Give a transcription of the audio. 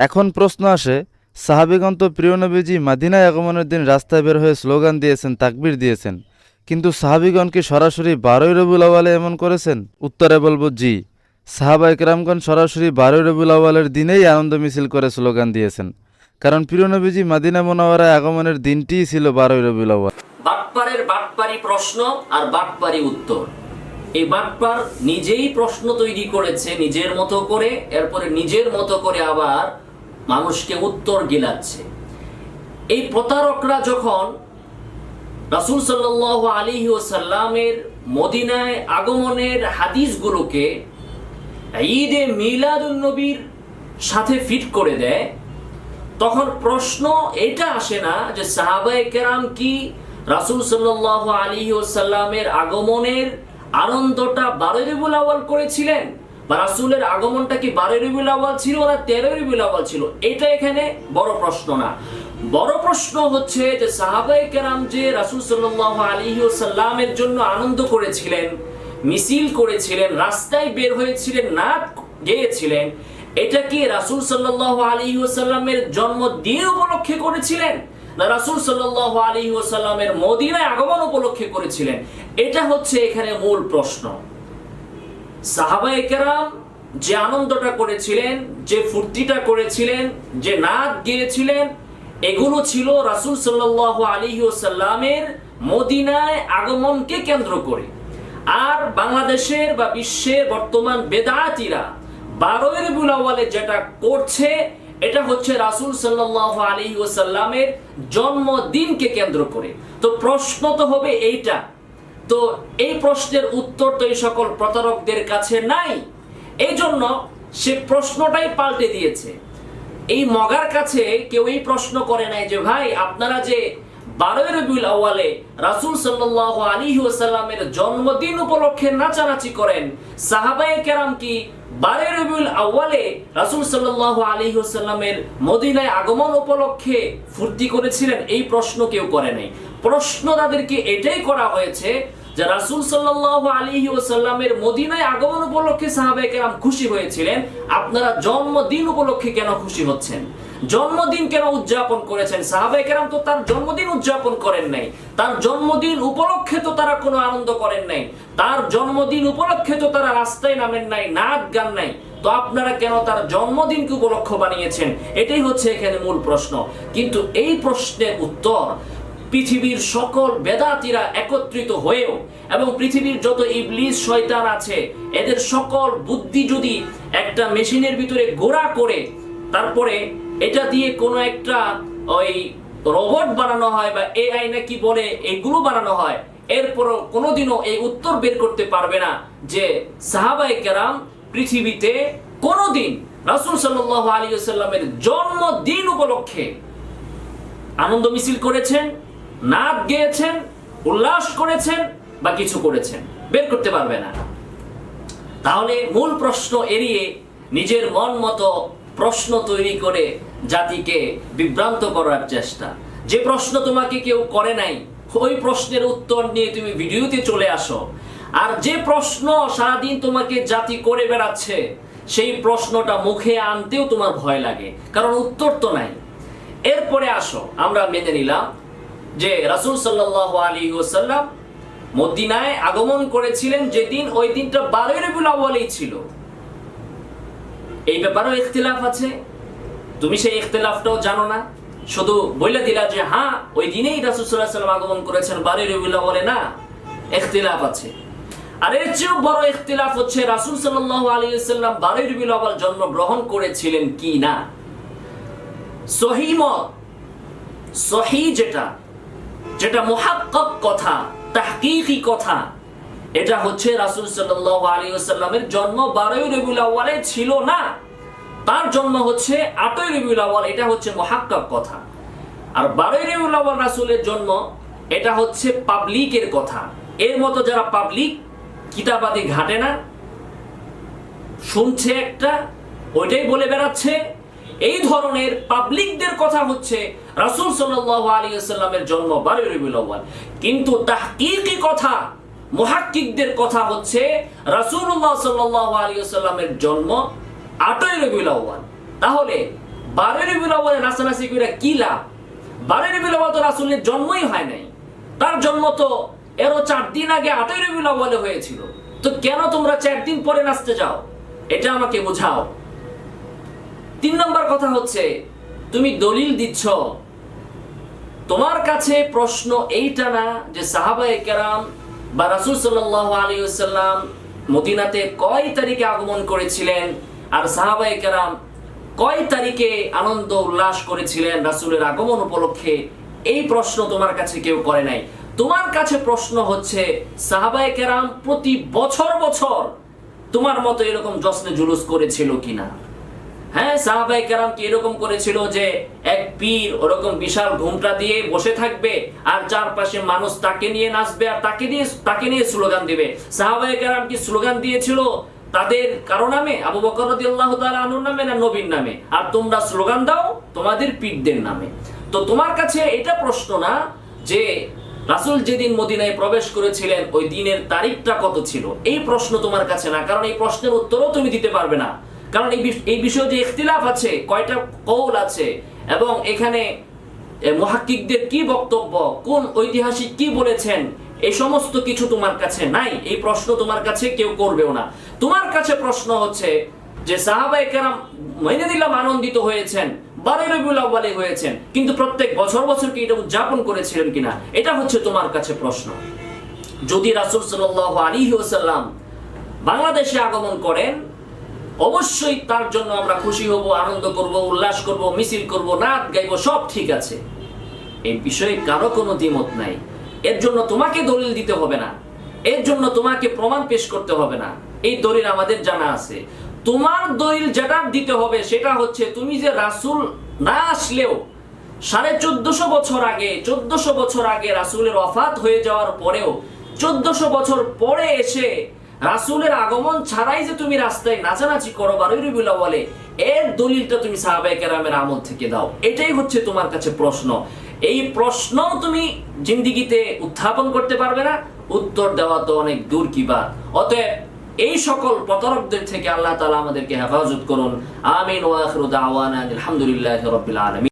এখন প্রশ্ন আসে, সাহাবিগণ তো প্রিয় নবীজি মাদিনায় আগমনের দিন রাস্তায় বের হয়ে স্লোগান দিয়েছেন, তাকবির দিয়েছেন। কিন্তু সাহাবিগণ কি সরাসরি বারোই রবিউল আওয়ালে এমন করেছেন? উত্তরে বলব, জি। সাহাবা একরামগণ সরাসরি বারোই রবিউল আওয়ালের দিনেই আনন্দ মিছিল করে স্লোগান দিয়েছেন। কারণ প্রিয় নবীজি মাদিনা মোনাওয়ারায় আগমনের দিনটিই ছিল বারোই রবিউল আওয়াল। বাটপারের বাটপারি প্রশ্ন আর বাটপারি উত্তর। এই বাটপার নিজেই প্রশ্ন তৈরি করেছে, নিজের মতো করে, এরপরে নিজের মতো করে আবার মানুষকে উত্তর গিলাচ্ছে। এই প্রতারকরা যখন রাসূল সাল্লাল্লাহু আলাইহি ওয়াসাল্লামের মদিনায় আগমনের হাদিসগুলোকে ঈদে মিলাদুন নবীর সাথে ফিট করে দেয়, তখন প্রশ্ন এটা আসে না যে সাহাবায়ে কেরাম কি রাসূল সাল্লাল্লাহু আলাইহি ওয়াসাল্লামের আগমনের আনন্দটা বারোই রবিউল আউয়াল করেছিলেন? বা রাসূলের আগমনটা কি বারোই রবিউল আউয়াল ছিল না তেরোই রবিউল আউয়াল ছিল? এটা এখানে বড় প্রশ্ন না। বড় প্রশ্ন হচ্ছে যে সাহাবায়ে কেরাম যে রাসূল সাল্লাল্লাহু আলাইহি ওয়াসাল্লামের জন্য আনন্দ করেছিলেন, মিছিল করেছিলেন, রাস্তায় বের হয়েছিলেন নাচ গেয়েছিলেন, এটা কি রাসূল সাল্লাল্লাহু আলাইহি ওয়াসাল্লামের জন্মদিন উপলক্ষে করেছিলেন? না রাসূল আলাইহি ওয়াসাল্লামের মদিনায় আগমন উপলক্ষে করেছিলেন? এটা হচ্ছে এখানে মূল প্রশ্ন। সাহাবায়ে কেরাম যে আনন্দটা করেছিলেন, যে ফুর্তিটা করেছিলেন, যে নাচ গিয়েছিলেন, এগুলো ছিল রাসূল সাল্লাল্লাহু আলাইহি ওয়াসাল্লামের মদিনায় আগমনকে কেন্দ্র করে। আর বাংলাদেশের বা বিশ্বের বর্তমান বেদাতিরা বারোই রবিউল আউয়ালে যেটা করছে, এটা হচ্ছে রাসূল সাল্লাল্লাহু আলাইহি ওয়াসাল্লামের জন্মদিনকে কেন্দ্র করে। তো প্রশ্ন তো হবে এইটা তো এই প্রশ্নের উত্তর তো এই সকল প্রতারকদের কাছে নাই। এই জন্য সে প্রশ্নটাই পাল্টে দিয়েছে। এই মগার কাছে কেউ এই প্রশ্ন করে নাই যে, ভাই, আপনারা যে বারোই রবিউল আউয়ালে রাসূল সাল্লাল্লাহু আলাইহি ওয়াসাল্লামের জন্মদিন উপলক্ষে নাচানাচি করেন। কেরাম কি বারোই রবিউল আউয়ালে রাসূল সাল্লাল্লাহু আলাইহি ওয়াসাল্লামের মদিনায় আগমন উপলক্ষে ফুর্তি করেছিলেন? এই প্রশ্ন কেউ করে নাই। প্রশ্ন তাদেরকে এটাই করা হয়েছে যে রাসূল সাল্লাল্লাহু আলাইহি ওয়াসাল্লামের মদিনায় আগমন উপলক্ষে সাহাবায়ে কেরাম খুশি হয়েছিলেন। আপনারা জন্মদিন উপলক্ষে কেন খুশি হচ্ছেন? জন্মদিন কেন উদযাপন করেছেন? সাহাবায়ে কেরাম তো তার জন্মদিন উদযাপন করেন নাই। তার জন্মদিন উপলক্ষে তো তারা কোনো আনন্দ করেন নাই। তার জন্মদিন উপলক্ষে তো তারা রাস্তায় নামেন নাই, নাচ গান নাই। তো আপনারা কেন তার জন্মদিনকে উপলক্ষ বানিয়েছেন? এটাই হচ্ছে এখানে মূল প্রশ্ন। কিন্তু এই প্রশ্নের উত্তর পৃথিবীর সকল বেদাতিরা একত্রিত হয়েও এবং পৃথিবীর যত ইবলিস, শয়তান আছে, এদের সকল বুদ্ধি যদি একটা মেশিনের ভিতরে গোড়া করে তারপরে এটা দিয়ে কোনো একটা ওই রোবট বানানো হয় বা এআই নাকি বলে এগুলো বানানো হয়, এরপরও কোনোদিনও এই উত্তর বের করতে পারবে না যে সাহাবায়ে কেরাম পৃথিবীতে কোনোদিন রাসূল সাল্লাল্লাহু আলাইহি ওয়াসাল্লামের জন্মদিন উপলক্ষে আনন্দ মিছিল করেছেন, নাচ গেয়েছেন, উল্লাস করেছেন বা কিছু করেছেন, বের করতে পারবে না। তাহলে মূল প্রশ্ন এড়িয়ে নিজের মন মতো প্রশ্ন তৈরি করে জাতিকে বিভ্রান্ত করার চেষ্টা। যে প্রশ্ন তোমাকে কেউ করে নাই, ওই প্রশ্নের উত্তর নিয়ে তুমি ভিডিওতে চলে আসো। আর যে প্রশ্ন সারাদিন তোমাকে জাতি করে বেড়াচ্ছে, সেই প্রশ্নটা মুখে আনতেও তোমার ভয় লাগে, কারণ উত্তর তো নাই। এরপরে আসো, আমরা মেনে নিলাম যে রাসূল সাল্লাল্লাহু আলাইহি ওয়াসাল্লাম মদিনায় আগমন করেছিলেন যেদিন, ওই দিনটা বারোই রবিউল আউয়ালেই ছিল। এই ব্যাপারেও ইখতিলাফ আছে। তুমি সেই ইখতিলাফটাও জানো না। শুধু বলে দিলা যে হ্যাঁ ওই দিনেই রাসূল সাল্লাল্লাহু আলাইহি ওয়াসাল্লাম আগমন করেছেন। বারোই রবিউল আউয়ালে না, ইখতিলাফ আছে। আর এর চেয়েও বড় ইখতিলাফ হচ্ছে, রাসূল সাল্লাল্লাহু আলাইহি ওয়াসাল্লাম বারোই রবিউল আউয়াল জন্মগ্রহণ করেছিলেন কি না? সহিহ মত, সহি যেটা যেটা মুহাক্কাক কথা, তাহকিকি কথা, এটা হচ্ছে রাসূল সাল্লাল্লাহু আলাইহি ওয়াসাল্লামের জন্ম 12ই রবিউল আউয়ালে ছিল না। তার জন্ম হচ্ছে 8ই রবিউল আউয়াল, এটা হচ্ছে মুহাক্কাক কথা। আর 12ই রবিউল আউয়াল রাসূলের জন্ম, এটা হচ্ছে পাবলিকের কথা। এর মতো যারা পাবলিক, কিতাবাদি ঘাটে না। শুনছে একটা, ওইটাই বলে বেড়াচ্ছে। এই ধরনের পাবলিকদের কথা হচ্ছে রাসূল সাল্লাল্লাহু আলাইহি ওয়াসাল্লামের জন্ম 12 রবিউল আউয়াল। কিন্তু তাহকিকি কথা, মহাক্কিকদের কথা হচ্ছে রাসূলুল্লাহ সাল্লাল্লাহু আলাইহি ওয়াসাল্লামের জন্ম 8 রবিউল আউয়াল। তাহলে বারের বিলাবলে নাচানাচি করে কি লাভ? বারের বিলাবল তো রাসুলের জন্মই হয় নাই। তার জন্ম তো এরও চার দিন আগে আটই রবিউল আউয়ালে হয়েছিল। তো কেন তোমরা চার দিন পরে নাচতে যাও? এটা আমাকে বোঝাও। তিন নম্বর কথা হচ্ছে, তুমি দলিল দিচ্ছ। তোমার কাছে প্রশ্ন এইটা না যে সাহাবা কেরাম বা রাসূল সাল্লাল্লাহু আলাইহি ওয়াসাল্লাম মদিনাতে কয় তারিখে আগমন করেছিলেন? আর সাহাবাই কেরাম কয় তারিখে আনন্দ উল্লাস করেছিলেন রাসূলের আগমন উপলক্ষে? এই প্রশ্ন তোমার কাছে কেউ করে নাই। তোমার কাছে প্রশ্ন হচ্ছে সাহাবাই কেরাম প্রতি বছর বছর তোমার মতো এরকম জশ্নে জুলুস করেছিল কিনা? হ্যাঁ সাহাবাই কেরাম কি এরকম করেছিল যে এক পীর ওরকম বিশাল ঘুমটা দিয়ে বসে থাকবে আর চারপাশে মানুষ তাকে নিয়ে নাচবে আর তাকে নিয়ে তাকে নিয়ে স্লোগান দিবে? সাহাবাই কেরাম কি স্লোগান দিয়েছিল? তাদের কারও নামে? আবু বকর আনুর নামে না নবীর নামে? আর তোমরা স্লোগান দাও তোমাদের পীরদের নামে। তো তোমার কাছে এটা প্রশ্ন না যে রাসূল যেদিন মদিনায় প্রবেশ করেছিলেন ওই দিনের তারিখটা কত ছিল? এই প্রশ্ন তোমার কাছে না কারণ এই প্রশ্নের উত্তরও তুমি দিতে পারবে না। কারণ এই বিষ- এই বিষয়ে যে ইখতিলাফ আছে কয়টা কৌল আছে এবং এখানে এ, মুহাক্কিকদের কি বক্তব্য কোন ঐতিহাসিক কি বলেছেন এই সমস্ত কিছু তোমার কাছে নাই, এই প্রশ্ন তোমার কাছে কেউ করবেও না। তোমার কাছে প্রশ্ন হচ্ছে যে সাহাবায়ে কেরাম মেনে দিলাম আনন্দিত হয়েছেন বারে রবিউল আউয়ালে হয়েছেন, কিন্তু প্রত্যেক বছর বছর কি এটা উদযাপন করেছিলেন কিনা? এটা হচ্ছে তোমার কাছে প্রশ্ন। যদি রাসূল সাল্লাল্লাহু আলাইহি ওয়াসাল্লাম বাংলাদেশে আগমন করেন, অবশ্যই তার জন্য আমরা খুশি হব, আনন্দ করব, উল্লাস করব, মিছিল করব নাচ গাইব, সব ঠিক আছে। এই বিষয়ে কারও কোনো দ্বিমত নাই। এর জন্য তোমাকে দলিল দিতে হবে না। এর জন্য তোমাকে প্রমাণ পেশ করতে হবে না। এই দলিল আমাদের জানা আছে। তোমার দলিল যেটা দিতে হবে সেটা হচ্ছে তুমি যে রাসূল না আসলেও সাড়ে চোদ্দশো বছর আগে, চোদ্দশো বছর আগে রাসূলের অফাত হয়ে যাওয়ার পরেও, চোদ্দশো বছর পরে এসে রাসূলের আগমন ছাড়াই যে তুমি রাস্তায় নাচানাচি করো বা রবিউল্লাহ বলে এর দলিলটা তুমি সাহাবাই কেরামের আমল থেকে দাও। এটাই হচ্ছে তোমার কাছে প্রশ্ন। এই প্রশ্ন তুমি জিন্দিগিতে উত্থাপন করতে পারবে না, উত্তর দেওয়া তো অনেক দূর কি বা অতএব এই সকল প্রতারকদের থেকে আল্লাহ তালা আমাদেরকে হেফাজত করুন। আমিন ওয়াখরুদ আওয়ান আলহামদুলিল্লাহ রবিল আলামিন।